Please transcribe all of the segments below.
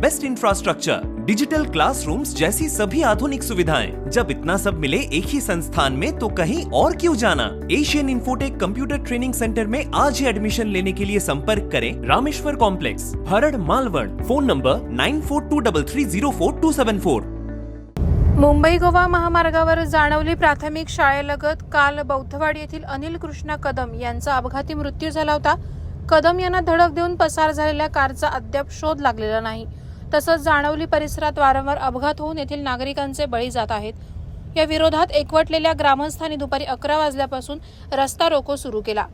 best infrastructure digital classrooms जैसी सभी आधुनिक सुविधाएं। जब इतना सब मिले एक ही संस्थान में तो कहीं और क्यों जाना? Asian Infotech computer training centre में आज ही एडमिशन लेने के लिए संपर्क करें Rameshwar complex Harad Malvan. Phone number nine four two double three zero four two seven four Mumbai Goa महामार्गावर जाणवली प्राथमिक शाळेलगत काल बौद्धवाडी येथील अनिल कृष्णा कदम यांचा अपघाती मृत्यू झाला होता. कदम यांना धडक देऊन पसार झालेल्या कारचा अद्याप शोध लागलेला नाही. तसंच जाणवली परिसरात वारंवार अपघात होऊन येथील नागरिकांचे बळी जात आहेत. या विरोधात एकवटलेल्या ग्रामस्थांनी दुपारी अकरा वाजल्यापासून रस्ता रोको सुरू केला.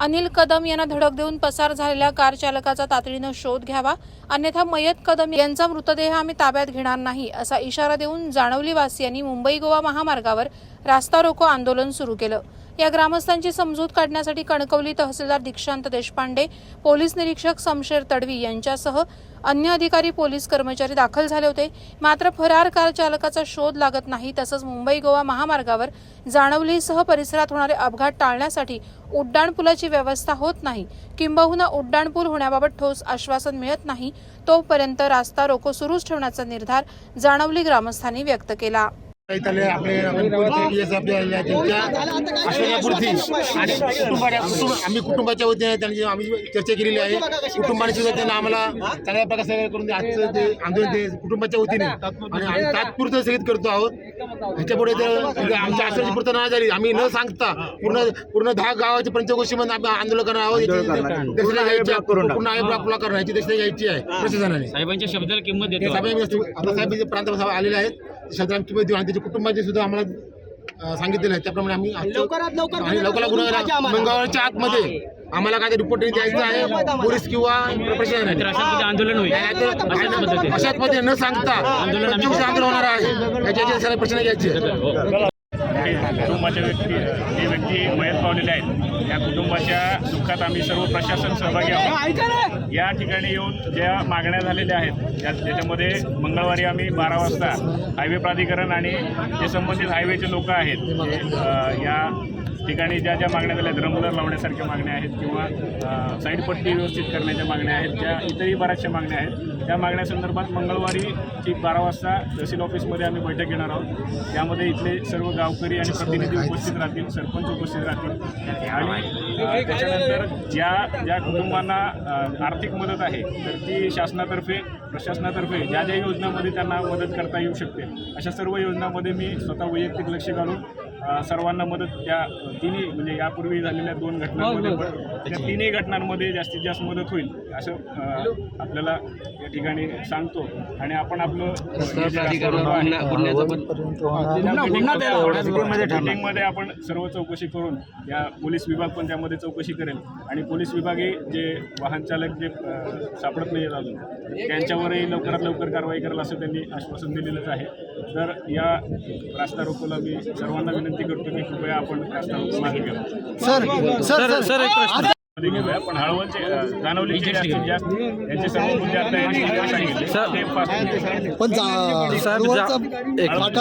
अनिल कदम यांना धडक देऊन पसार झालेल्या कार चालकाचा तातडीनं शोध घ्यावा अन्यथा मयत कदम यांचा मृतदेह आम्ही ताब्यात घेणार नाही असा इशारा देऊन जाणवलीवासियांनी मुंबई गोवा महामार्गावर रास्ता रोको आंदोलन सुरू केलं. या ग्रामस्थांची समजूत काढण्यासाठी कणकवली तहसीलदार दीक्षांत देशपांडे पोलीस निरीक्षक समशेर तडवी यांच्यासह अन्य अधिकारी पोलीस कर्मचारी दाखल झाले होते. मात्र फरार कार चालकाचा शोध लागत नाही तसंच मुंबई गोवा महामार्गावर जाणवलीसह परिसरात होणारे अपघात टाळण्यासाठी उड्डाणपुलाची व्यवस्था होत नाही. किंबहुना उड्डाणपूल होण्याबाबत ठोस आश्वासन मिळत नाही. तोपर्यंत रास्ता रोको सुरूच ठेवण्याचा निर्धार जाणवली ग्रामस्थांनी व्यक्त केला. इथले आपले आपले आणि कुटुंबाच्या कुटुंब आम्ही कुटुंबाच्या वतीने त्यांची आम्ही चर्चा केलेली आहे कुटुंबाने सुद्धा त्यांना आम्हाला चांगल्या प्रकारे सहकार्य करून ते आजचं ते आंदोलन ते कुटुंबाच्या वतीने आणि आम्ही तात्पुरतं स्थगित करतो आहोत ह्याच्यापुढे जर आमच्या आश्वासनाची पूर्तता नाही झाली आम्ही न सांगता पूर्ण पूर्ण दहा गावाची पंचगोष्टीमध्ये आम्ही आंदोलन करणार आहोत याची दक्षता घ्यायची. पूर्ण ब्लॉक ब्लॉक करणार याची दक्षता घ्यायची आहे प्रशासनाने साहेबांच्या शब्दाला किंमत हे देतो साहेब आता साहेब जे प्रांत साहेब आलेले आहेत किंमत देऊ आणि त्याच्या कुटुंबाचे सुद्धा आम्हाला सांगितलेलं आहे. त्याप्रमाणे आम्ही लवकरात लवकर आणि लवकरात गुन्हा मंगळवारच्या आतमध्ये आम्हाला काय रिपोर्ट द्यायचं आहे. पोलीस किंवा अशा पद्धतीने आंदोलन होईल. अशाच पद्धतीने न सांगता आंदोलन होणार आहे. याची सगळ्या प्रश्न घ्यायचे. आहेत. कुटुंबाच्या व्यक्ती जे व्यक्ती मयत पावलेले आहेत त्या कुटुंबाच्या दुःखात आम्ही सर्व प्रशासन सहभागी आहोत या ठिकाणी येऊन ज्या मागण्या झालेल्या आहेत त्या त्याच्यामध्ये मंगळवारी आम्ही बारा वाजता हायवे प्राधिकरण आणि जे संबंधित हायवेचे लोक आहेत या ठिकाणी ज्या ज्या मागण्या झाल्या आहेत रमदर लावण्यासारख्या मागण्या आहेत किंवा साईड पट्टी व्यवस्थित करण्याच्या मागण्या आहेत ज्या इतरही बऱ्याचशा मागण्या आहेत त्या मागण्यासंदर्भात मंगळवारी ठीक बारा वाजता तहसील ऑफिसमध्ये आम्ही बैठक घेणार आहोत. त्यामध्ये इथले सर्व गावकरी आणि प्रतिनिधी उपस्थित राहतील सरपंच उपस्थित राहतील. आणि त्याच्यानंतर ज्या ज्या कुटुंबांना आर्थिक मदत आहे तर ती शासनातर्फे प्रशासनातर्फे ज्या ज्या योजनांमध्ये त्यांना मदत करता येऊ शकते अशा सर्व योजनांमध्ये मी स्वतः वैयक्तिक लक्ष घालून सर्वांना मदत त्या तिन्ही म्हणजे यापूर्वी झालेल्या दोन घटनांमध्ये पण त्या तिन्ही घटनांमध्ये जास्तीत जास्त मदत होईल असं आपल्याला या ठिकाणी सांगतो. आणि आपण आपलं हे मीटिंगमध्ये आपण सर्व चौकशी करून या पोलीस विभाग पण त्यामध्ये चौकशी करेल. आणि पोलीस विभागही जे वाहन चालक जे सापडत नाही अजून त्यांच्यावरही लवकरात लवकर कारवाई करायला असं त्यांनी आश्वासन दिलेलंच आहे. तर या रास्ता रोकोला मी सर्वांना विनंती करतो की कृपया आपण रास्ता रोको मागे घ्या. सर सर एक प्रश्न. मध्ये घेऊया पण जाणवलीचे जास्तीत जास्त यांचे सर्व मुद्दे आता यांनी सांगितले. ते पाच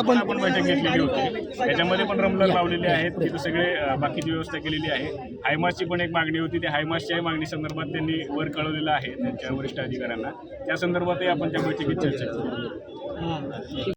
पण आपण बैठक घेतलेली होती. त्याच्यामध्ये पण रमलर लावलेले आहेत तिथं सगळे बाकीची व्यवस्था केलेली आहे. हायमासची पण एक मागणी होती त्या हायमासच्याही मागणी संदर्भात त्यांनी वर कळवलेलं आहे त्यांच्या वरिष्ठ अधिकाऱ्यांना. त्या संदर्भातही आपण त्या बैठकीत चर्चा करू.